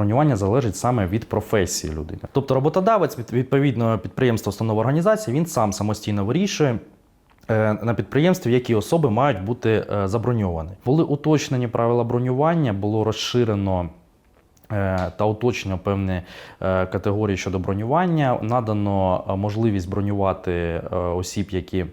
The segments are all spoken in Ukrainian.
бронювання залежить саме від професії людини. Тобто роботодавець, від- відповідно, підприємства, установа організації, він сам самостійно вирішує. е, На підприємстві, які особи мають бути е, заброньовані. Були уточнені правила бронювання, було розширено та уточнено певні е, категорії щодо бронювання. Надано е, можливість бронювати е, осіб, які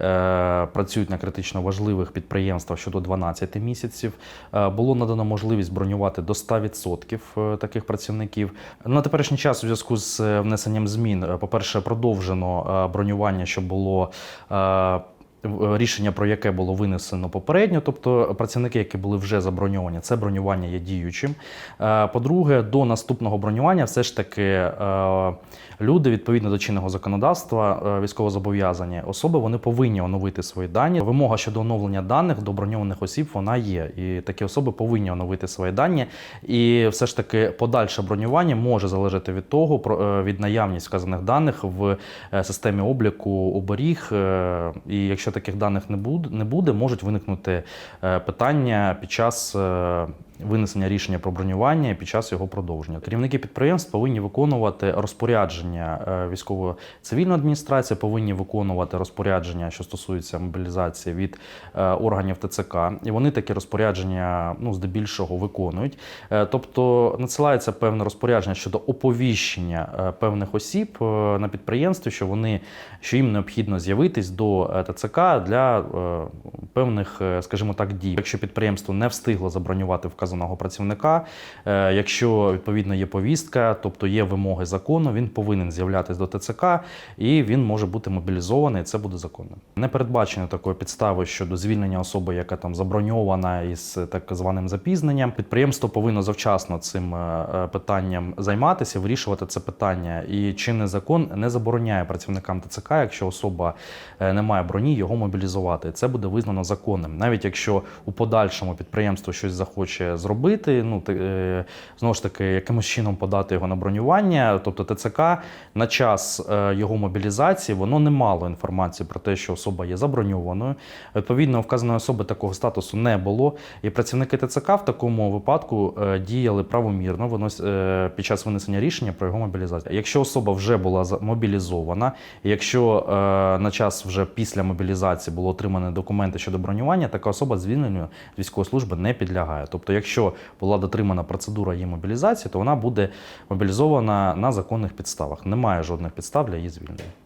е, працюють на критично важливих підприємствах щодо 12 місяців. Е, Було надано можливість бронювати до 100% е, таких працівників. На теперішній час у зв'язку з е, внесенням змін, е, по-перше, продовжено е, бронювання, що було. Е, Рішення про яке було винесено попередньо, тобто працівники, які були вже заброньовані, це бронювання є діючим. Е, По-друге, до наступного бронювання все ж таки е, люди, відповідно до чинного законодавства, військовозобов'язані особи, вони повинні оновити свої дані. Вимога щодо оновлення даних до броньованих осіб вона є. І такі особи повинні оновити свої дані. І все ж таки подальше бронювання може залежати від того, від наявність вказаних даних в системі обліку оберіг. І якщо таких даних не буде, не буде, можуть виникнути е, питання під час. Винесення рішення про бронювання під час його продовження. Керівники підприємств повинні виконувати розпорядження е, військово-цивільної адміністрації, повинні виконувати розпорядження, що стосується мобілізації від е, органів ТЦК. І вони такі розпорядження ну, здебільшого виконують. Е, Тобто надсилається певне розпорядження щодо оповіщення певних осіб на підприємстві, що вони що їм необхідно з'явитись до ТЦК для певних, скажімо так, дій. Якщо підприємство не встигло забронювати вказаного працівника, е, якщо відповідно є повістка, тобто є вимоги закону, він повинен з'являтися до ТЦК і він може бути мобілізований. Це буде законним. Не передбачено такої підстави щодо звільнення особи, яка там заброньована із так званим запізненням. Підприємство повинно завчасно цим е, е, питанням займатися, вирішувати це питання. І чинний закон не забороняє працівникам ТЦК, якщо особа не має броні, його мобілізувати. Це буде визнано законним. Навіть якщо у подальшому підприємство щось захоче зробити, ну е, знову ж таки, якимось чином подати його на бронювання, тобто ТЦК на час е, його мобілізації воно не мало інформації про те, що особа є заброньованою. Відповідно, вказаної особи такого статусу не було. І працівники ТЦК в такому випадку е, діяли правомірно під час винесення рішення про його мобілізацію. Якщо особа вже була мобілізована, якщо на час вже після мобілізації було отримані документи щодо бронювання, така особа звільненню військової служби не підлягає. Тобто, якщо була дотримана процедура її мобілізації, то вона буде мобілізована на законних підставах. Немає жодних підстав для її звільнення.